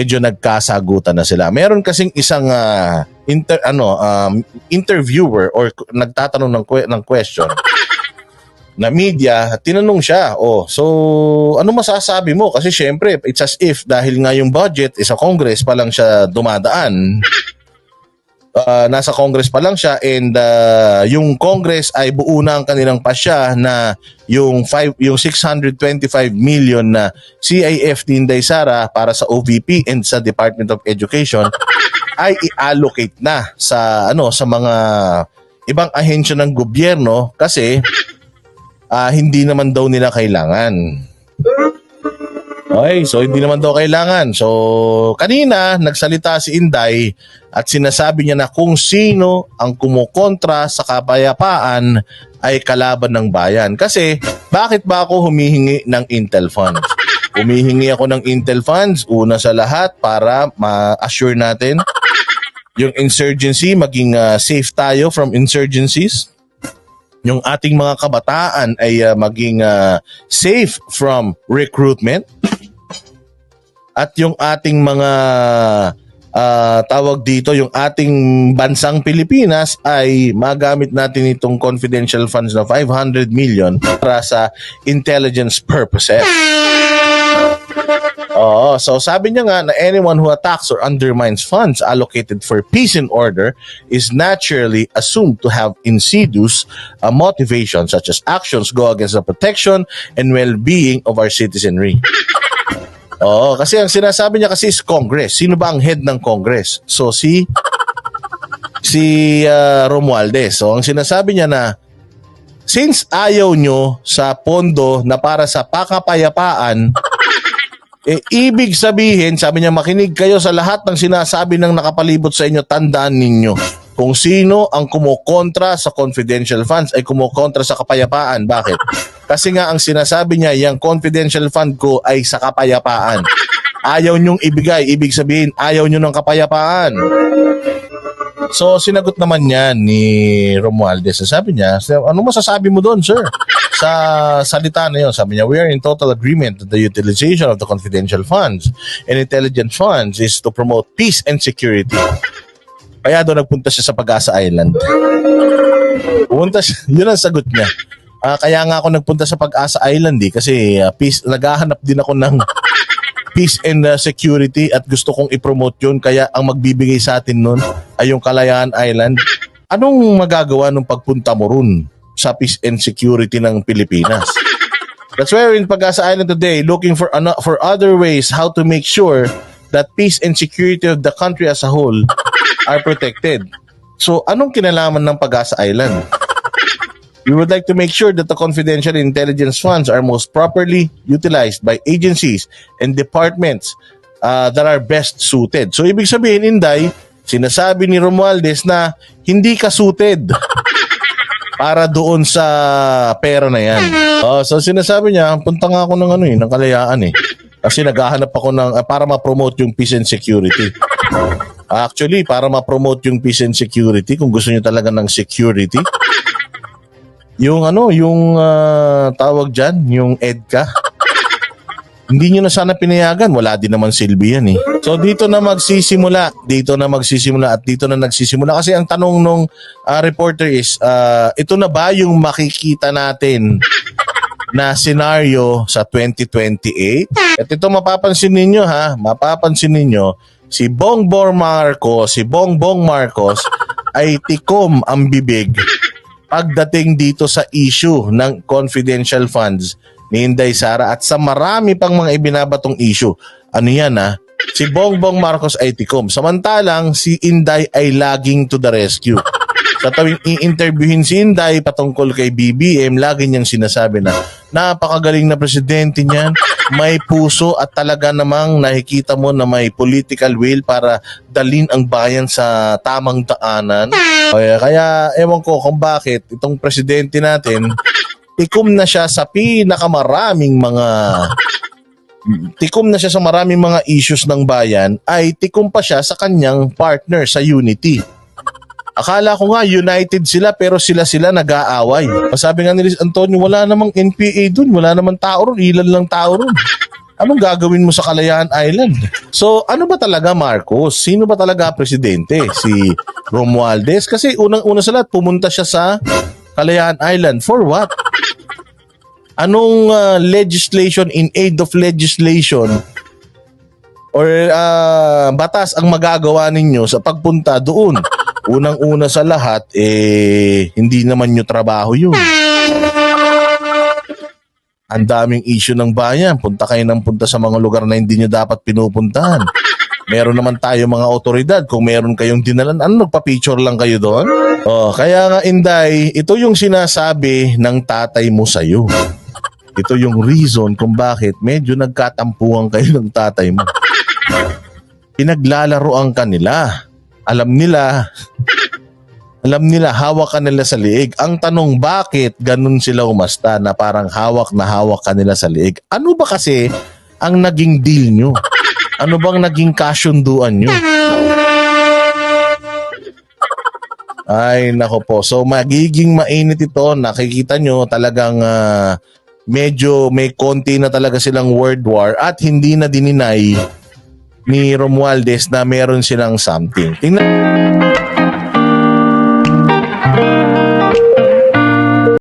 medyo nagkasagutan na sila. Meron kasing isang ah, inter, ano um, interviewer or nagtatanong ng ng question na media, tinanong siya, oh, so ano masasabi mo? Kasi syempre, it's as if dahil nga yung budget is sa Congress pa lang siya dumadaan. Ah, nasa Congress pa lang siya and ah, yung Congress ay buo na ang kanilang pasya na yung five, yung 625 million na CIF ni Sara para sa OVP and sa Department of Education ay i-allocate na sa ano sa mga ibang ahensya ng gobyerno kasi ah, hindi naman daw nila kailangan. Okay, so hindi naman daw kailangan. So, kanina nagsalita si Inday at sinasabi niya na kung sino ang kumukontra sa kapayapaan ay kalaban ng bayan. Kasi, bakit ba ako humihingi ng Intel funds? Humihingi ako ng Intel funds, una sa lahat, para ma-assure natin yung insurgency, maging ah, safe tayo from insurgencies yung ating mga kabataan ay uh, maging uh, safe from recruitment at yung ating mga uh, tawag dito yung ating bansang Pilipinas ay magamit natin itong confidential funds na 500 million para sa intelligence purposes. Oo, so sabi niya nga na anyone who attacks or undermines funds allocated for peace and order is naturally assumed to have insidious uh, motivation such as actions go against the protection and well-being of our citizenry. Oo, kasi ang sinasabi niya kasi is Congress. Sino ba ang head ng Congress? So si si uh, Romualdez. So ang sinasabi niya na since ayaw nyo sa pondo na para sa pakapayapaan eh, ibig sabihin, sabi niya, makinig kayo sa lahat ng sinasabi ng nakapalibot sa inyo, tandaan ninyo. Kung sino ang kumukontra sa confidential funds ay kumukontra sa kapayapaan. Bakit? Kasi nga ang sinasabi niya, yung confidential fund ko ay sa kapayapaan. Ayaw niyong ibigay, ibig sabihin, ayaw niyo ng kapayapaan. So, sinagot naman niya ni Romualdez. Sabi niya, ano masasabi mo doon, sir? Sa salita na yun, sabi niya, we are in total agreement that the utilization of the confidential funds and intelligence funds is to promote peace and security. Kaya doon nagpunta siya sa Pag-asa Island. Pumunta siya, yun ang sagot niya. Ah, kaya nga ako nagpunta sa Pag-asa Island eh, kasi ah, peace, naghahanap din ako ng peace and uh, security at gusto kong i-promote yun kaya ang magbibigay sa atin nun ay yung Kalayaan Island. Anong magagawa nung pagpunta mo ron sa peace and security ng Pilipinas? That's why we're in Pag-asa Island today looking for ano, for other ways how to make sure that peace and security of the country as a whole are protected. So, anong kinalaman ng Pag-asa Island? We would like to make sure that the confidential intelligence funds are most properly utilized by agencies and departments uh, that are best suited. So, ibig sabihin, Inday, sinasabi ni Romualdez na hindi ka suited para doon sa pera na yan. Oh, so, sinasabi niya, punta nga ako ng ano eh, ng kalayaan eh. Kasi naghahanap ako ng, ah, para ma-promote yung peace and security. Actually, para ma-promote yung peace and security, kung gusto niyo talaga ng security, yung ano, yung ah, tawag dyan, yung EDCA. Hindi nyo na sana pinayagan. Wala din naman silbi yan eh. So dito na magsisimula. Dito na magsisimula at dito na nagsisimula. Kasi ang tanong nung ah, reporter is, ah, ito na ba yung makikita natin na senaryo sa 2028? At ito mapapansin ninyo ha, mapapansin ninyo, si Bongbong Marcos, si Bongbong Marcos ay tikom ang bibig pagdating dito sa issue ng confidential funds ni Inday Sara at sa marami pang mga ibinabatong issue. Ano yan ha? Si Bongbong Marcos ay tikom. Samantalang si Inday ay laging to the rescue. Sa tuwing i-interviewin si Inday patungkol kay BBM, lagi niyang sinasabi na napakagaling na presidente niyan, may puso at talaga namang nakikita mo na may political will para dalin ang bayan sa tamang daanan. Kaya, kaya ewan ko kung bakit itong presidente natin, tikom na siya sa pinakamaraming mga tikom na siya sa maraming mga issues ng bayan ay tikom pa siya sa kanyang partner sa Unity. Akala ko nga united sila pero sila-sila nag-aaway. Sabi nga ni Liz Antonio, wala namang NPA dun, wala namang tao ron, ilan lang tao ron. Anong gagawin mo sa Kalayaan Island? So, ano ba talaga Marcos? Sino ba talaga presidente? Si Romualdez? Kasi unang-una sa lahat, pumunta siya sa Kalayaan Island. For what? Anong ah, legislation in aid of legislation or ah, batas ang magagawa ninyo sa pagpunta doon? Unang-una sa lahat, eh, hindi naman nyo trabaho yun. Ang daming issue ng bayan. Punta kayo ng punta sa mga lugar na hindi nyo dapat pinupuntahan. Meron naman tayo mga otoridad. Kung meron kayong dinalan, ano, nagpa-picture lang kayo doon? Oh, kaya nga, Inday, ito yung sinasabi ng tatay mo sa'yo. Ito yung reason kung bakit medyo nagkatampuhan kayo ng tatay mo. Pinaglalaroan ka nila. Alam nila, alam nila, hawak ka nila sa liig. Ang tanong, bakit ganun sila umasta na parang hawak na hawak ka nila sa liig? Ano ba kasi ang naging deal nyo? Ano bang naging kasunduan nyo? Ay, nako po. So, magiging mainit ito. Nakikita nyo talagang ah, medyo may konti na talaga silang word war at hindi na dininay ni Romualdez na meron silang something. Tingnan